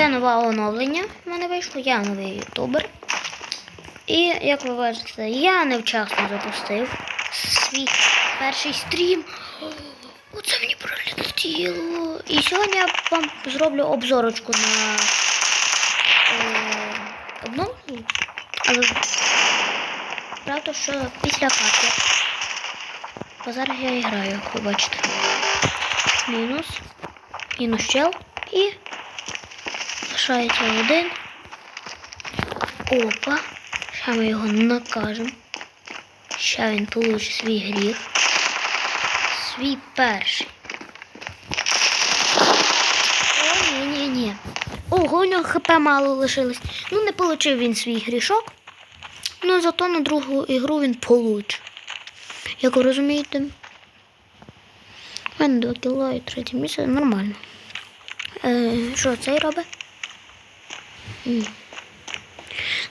Це нове оновлення в мене вийшло. Я новий ютубер. І як ви бачите, я невчасно запустив свій перший стрім. Оце мені пролетіло. І сьогодні я вам зроблю обзорочку на е, обновлення. Але правда, що після карти. Бо зараз я граю, як ви бачите. Мінус. Мінус чел. І лишається один. Опа. Ще ми його накажемо. Ще він получить свій гріх. Свій перший. О, ні, ні, ні. Ого, у нього хп мало лишилось. Ну, не получив він свій грішок. Ну, зато на другу ігру він получить. Як ви розумієте? У мене 2 кіла і третє місце нормально. Е, що цей робить?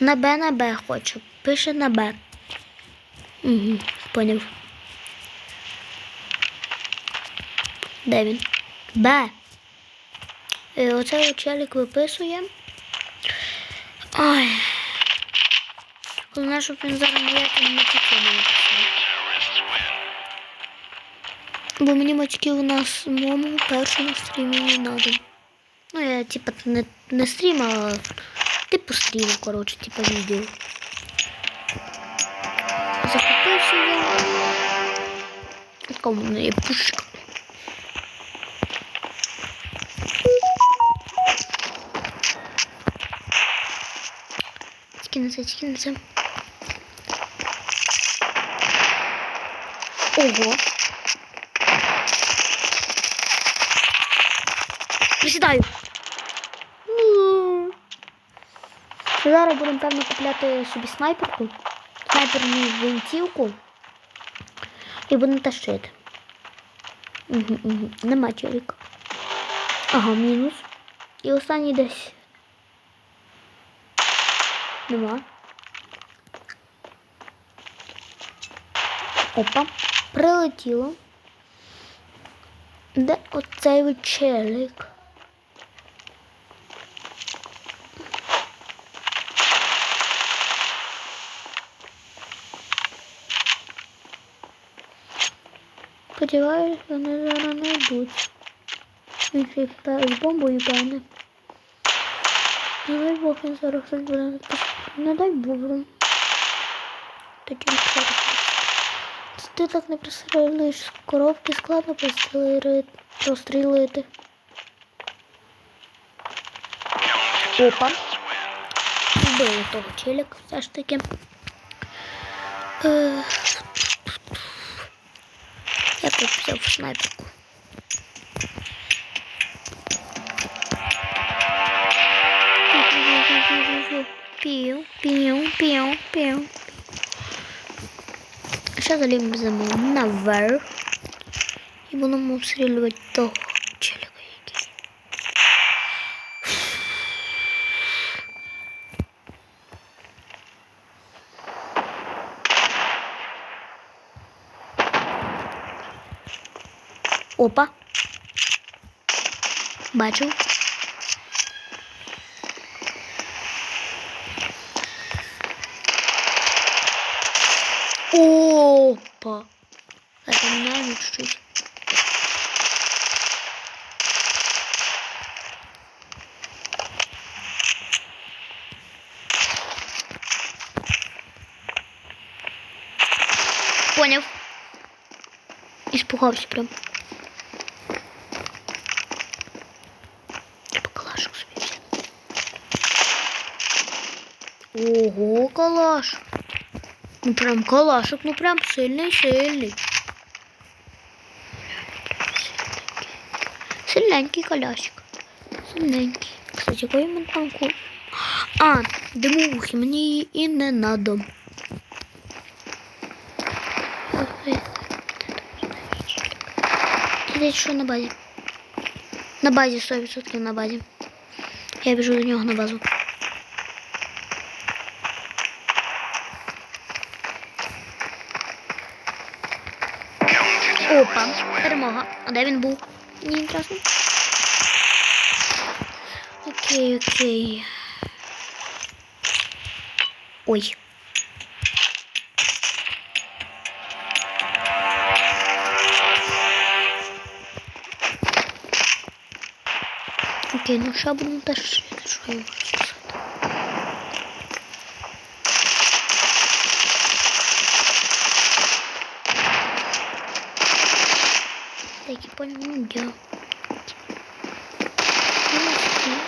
На Б на Б хочу. Пише на Б. Угу, поняв. Де він? Б. Е, оцей челік виписує. Ой. Головне, щоб він зараз ніяким матюком не. Бо мені матюків на самому першому стрімі не надо. Ну, я типа не, не стрім, а типу стрім, коротше, типа відео. Закупився я. У мене є пушка. Скинеться, скинеться. Ого. Присідаю. Зараз будемо певно купляти собі снайперку, снайперну гвинтівку і будемо тащити. Угу, угу. Нема челіка. Ага, мінус. І останній десь. Нема. Опа. Прилетіло. Де оцей от челик? Сподіваюсь, вони зараз не йдуть. Він ще з бомбою певне. Не дай Бог він зараз щось буде. Не дай Бог. Тоді не треба. Ти так не пристрілиш коробки, складно прострілити. прострілити. Опа. Вбили того челика все ж таки. Е, Я тут взяв снайперку. Пів, пів, пів, пів. Ще заліземо наверх. І будемо обстрілювати того Опа. Бачу. Опа. Это меняем чуть-чуть. Понял. Испугался прям. Типа калашик собі. взяв. Ого, калаш. Ну прям калашик, ну прям сильный, сильный. Сильненький колясик. Сильненький. Кстати, який він там. А, димовухи, її і не надо. Десь що на базі? На базі 100% на базі. Я біжу до нього на базу. Опа, перемога. А де він був? Мені інтересно. Окей, окей. Ой. Окей, ну ще будемо теж шити, що я можу сказати. Так, я понял, ну где? Ну, вот тут.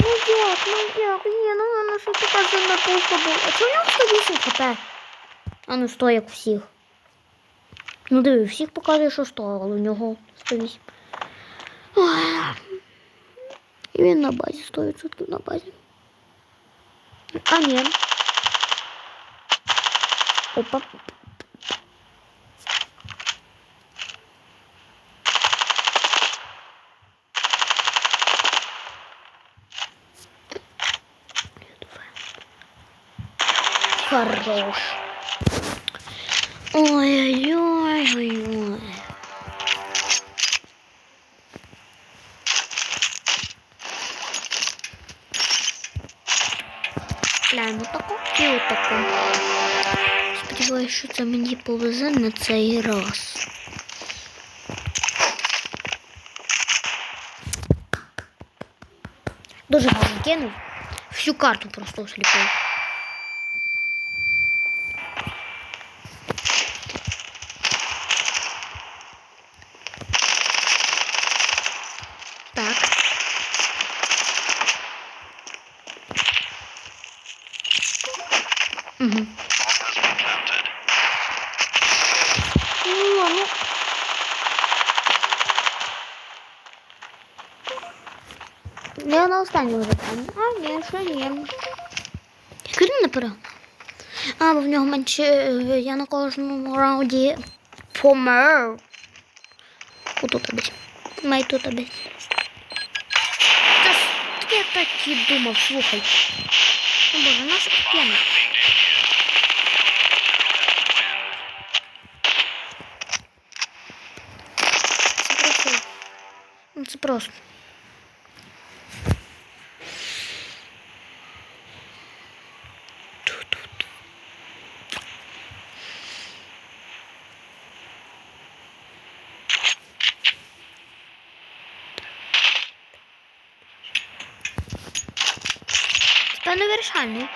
Ну як, ну як, ні, ну воно що така сильна пушка була. А чому у нього 108 хп? А ну 100 як всіх. Ну у всіх показує, що 100, але у нього 108. Ой. І він на базі, 100% на базі. А ні. Опа. Хорош. Ой-ой-ой-ой-ой. Що це мені повезе на цей раз. Дуже гарно кинув. Всю карту просто осліпив. Так. Угу. Я на. А, ні, що ні. Крім не перегнав. А, бо в нього менше. е, Я на кожному раунді помер. Отут обить. Май тут обить. Та я так і думав, слухай. О боже, наша п'яна. Це просто. Ну, це просто. Це невирішальний.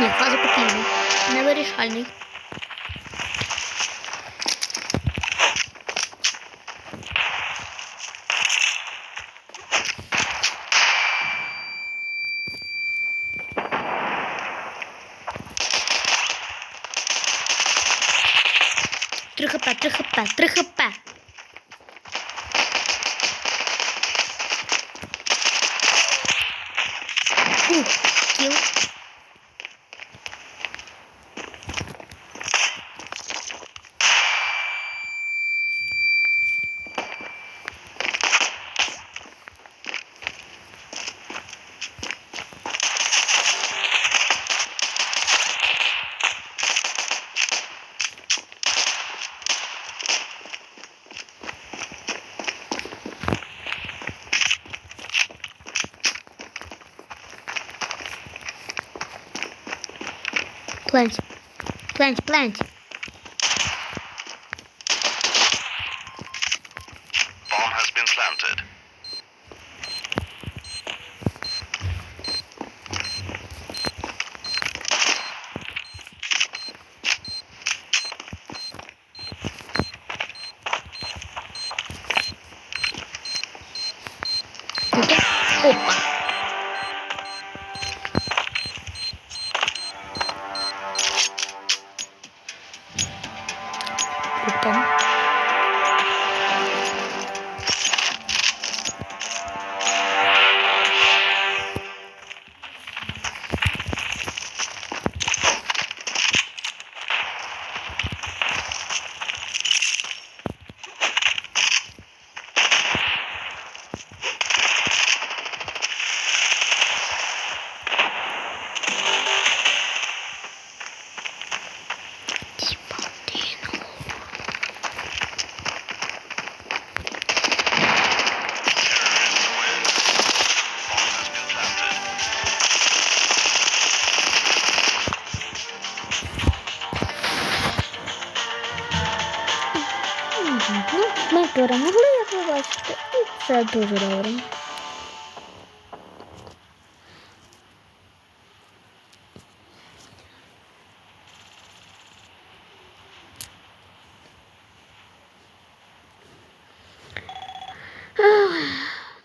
Ні, фаза покійний. Невирішальний. Три хп, три хп, три хп. Plant. Plant, plant. Bomb has been planted. Перемогли, як ви бачите, і це дуже добре.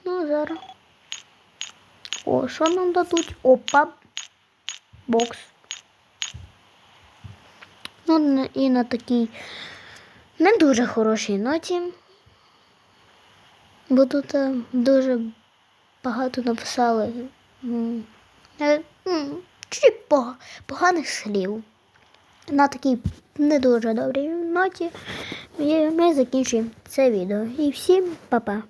Ну, зараз. О, що нам дадуть? Опа. Бокс. Ну, і на такій не дуже хорошій ноті. Бо тут е, дуже багато написали е, чуть поганих слів. На такій не дуже добрій ноті ми закінчуємо це відео. І всім па-па.